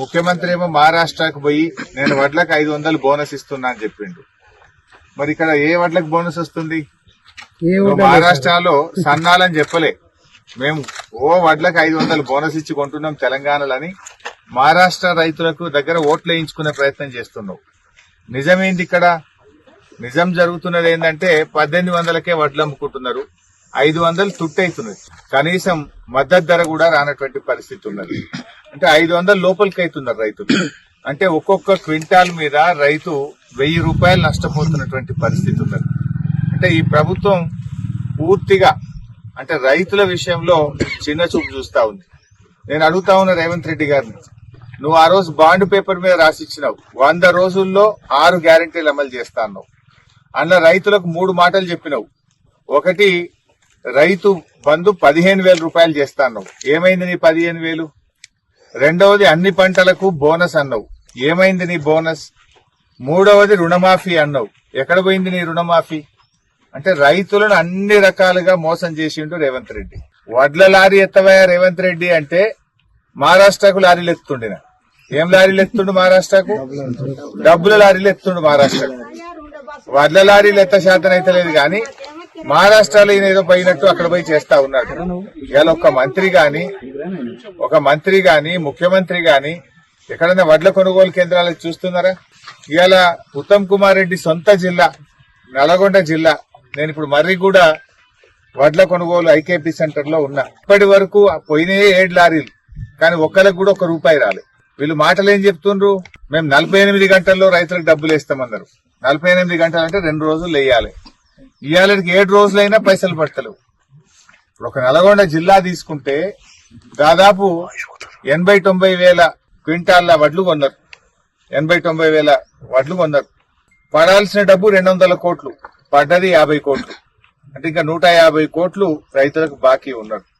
ముఖ్యమంత్రి ఏమో మహారాష్ట్రకు పోయి నేను వడ్లకు ఐదు వందలు బోనస్ ఇస్తున్నా అని చెప్పిండు. మరి ఇక్కడ ఏ వడ్లకు బోనస్ వస్తుంది? మహారాష్ట్రలో సన్నాలని చెప్పలే. మేము ఓ వడ్లకు ఐదు వందలు బోనస్ ఇచ్చి కొంటున్నాం తెలంగాణలని. మహారాష్ట్ర రైతులకు దగ్గర ఓట్లు వేయించుకునే ప్రయత్నం చేస్తున్నావు నిజమేంది ఇక్కడ? నిజం జరుగుతున్నది ఏంటంటే పద్దెనిమిది వందలకే వడ్లు అమ్ముకుంటున్నారు. ఐదు వందలు తుట్టయితున్నది. కనీసం మద్దతు ధర కూడా రానటువంటి పరిస్థితి ఉన్నది. అంటే ఐదు వందలు లోపలికి అవుతున్నారు రైతులు. అంటే ఒక్కొక్క క్వింటాల్ మీద రైతు వెయ్యి రూపాయలు నష్టపోతున్నటువంటి పరిస్థితి ఉన్నది. అంటే ఈ ప్రభుత్వం పూర్తిగా అంటే రైతుల విషయంలో చిన్న చూపు చూస్తా ఉంది. నేను అడుగుతా ఉన్నా రేవంత్ రెడ్డి గారిని. నువ్వు ఆ రోజు బాండ్ పేపర్ మీద రాసిచ్చినావు. వంద రోజుల్లో ఆరు గ్యారెంటీలు అమలు చేస్తా అన్నావు. అందులో రైతులకు మూడు మాటలు చెప్పినావు. ఒకటి రైతు బంధు పదిహేను వేల రూపాయలు చేస్తాను ఏమైంది నీ పదిహేను వేలు? రెండవది అన్ని పంటలకు బోనస్ అన్నావు. ఏమైంది నీ బోనస్? మూడవది రుణమాఫీ అన్నావు. ఎక్కడ పోయింది నీ రుణమాఫీ? అంటే రైతులను అన్ని రకాలుగా మోసం చేసిండు రేవంత్ రెడ్డి. వడ్ల లారీ ఎత్తవయ్యా రేవంత్ రెడ్డి అంటే మహారాష్ట్రకు లారీలు ఎత్తుండిన ఏం లారీలు ఎత్తుండు మహారాష్ట్రకు? డబ్బుల లారీలు ఎత్తుండు మహారాష్ట్రకు. వడ్ల లారీలు ఎత్త శాతం అయితే లేదు కానీ మహారాష్ట్రలో ఈయన ఏదో పోయినట్టు అక్కడ పోయి చేస్తా ఉన్నాడు. ఇవాళ ఒక మంత్రి గాని ఒక మంత్రి గాని ముఖ్యమంత్రి గాని ఎక్కడైనా వడ్ల కొనుగోలు కేంద్రాలు చూస్తున్నారా? ఇవాళ ఉత్తమ్ కుమార్ రెడ్డి సొంత జిల్లా నల్గొండ జిల్లా. నేను ఇప్పుడు మర్రి కూడా వడ్ల కొనుగోలు ఐకేపీ సెంటర్లో ఉన్నా. ఇప్పటి వరకు పోయినాయే ఏడు లారీలు కానీ ఒక్కరికి కూడా ఒక రూపాయి రాలేదు వీళ్ళు మాటలు ఏం చెప్తుండ్రు? మేము నలభై ఎనిమిది గంటల్లో రైతులకు డబ్బులు వేస్తామన్నారు. నలభై ఎనిమిది గంటలు అంటే రెండు రోజులు వేయాలి. ఇవాళకి ఏడు రోజులైనా పైసలు పడతలేవు. ఇప్పుడు ఒక నల్గొండ జిల్లా తీసుకుంటే దాదాపు ఎనభై తొంభై వేల క్వింటాల్ల వడ్లు కొన్నారు. ఎనభై తొంభై వేల వడ్లు కొన్నారు. పడాల్సిన డబ్బు రెండు వందల కోట్లు పడ్డది యాభై కోట్లు. అంటే ఇంకా నూట యాభై కోట్లు రైతులకు బాకీ ఉన్నారు.